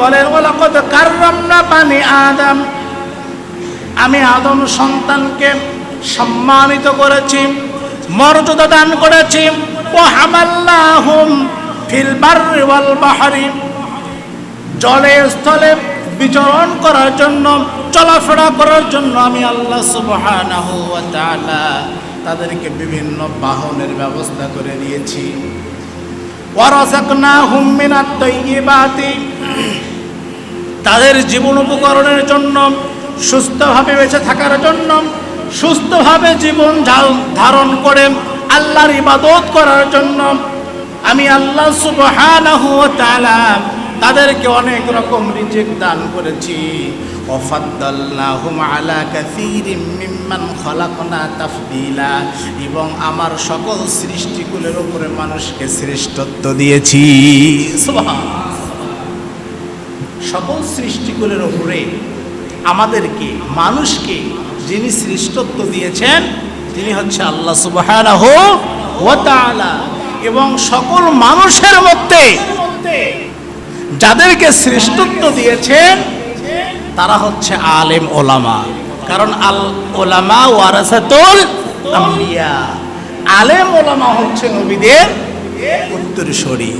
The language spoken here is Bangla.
বলেন ওলাকত কার্রামনা পানি আদম। আমি আদম সন্তানকে সম্মানিত করেছি, মর্যাদা দান করেছি। ও হামাল্লাহুম ফিল বাররি ওয়াল বাহরি। জলে, স্থলে বিচরণ করার জন্য, চলাফেরা করার জন্য আমি আল্লাহ সুবহানাহু ওয়া তাআলা তাদেরকে বিভিন্ন বাহনের ব্যবস্থা করে দিয়েছি ওয়ারাযাকনাহুম মিনাত তাইয়্যিবাতি তাদের জীবন উপকরণের জন্য, সুস্থভাবে বেঁচে থাকার জন্য, সুস্থভাবে জীবন ধারণ করে আল্লাহর ইবাদত করার জন্য আমি আল্লাহ তাআলা তাদেরকে অনেক রকম রিজিক দান করেছি। এবং আমার সকল সৃষ্টিকুলের উপরে মানুষকে শ্রেষ্ঠত্ব দিয়েছি। সুবহান। সকল সৃষ্টিকুলের উপরে আমাদেরকে, মানুষকে যিনি শ্রেষ্ঠত্ব দিয়েছেন, তিনি হচ্ছে আল্লাহ ওয়া এবং সকল মানুষের মধ্যে যাদেরকে শ্রেষ্ঠত্ব দিয়েছেন, তারা হচ্ছে আলেম ওলামা। কারণ আল ওলামা ওয়ারাসাতুল আম্বিয়া। আলেম ওলামা হচ্ছে নবীদের উত্তরসূরি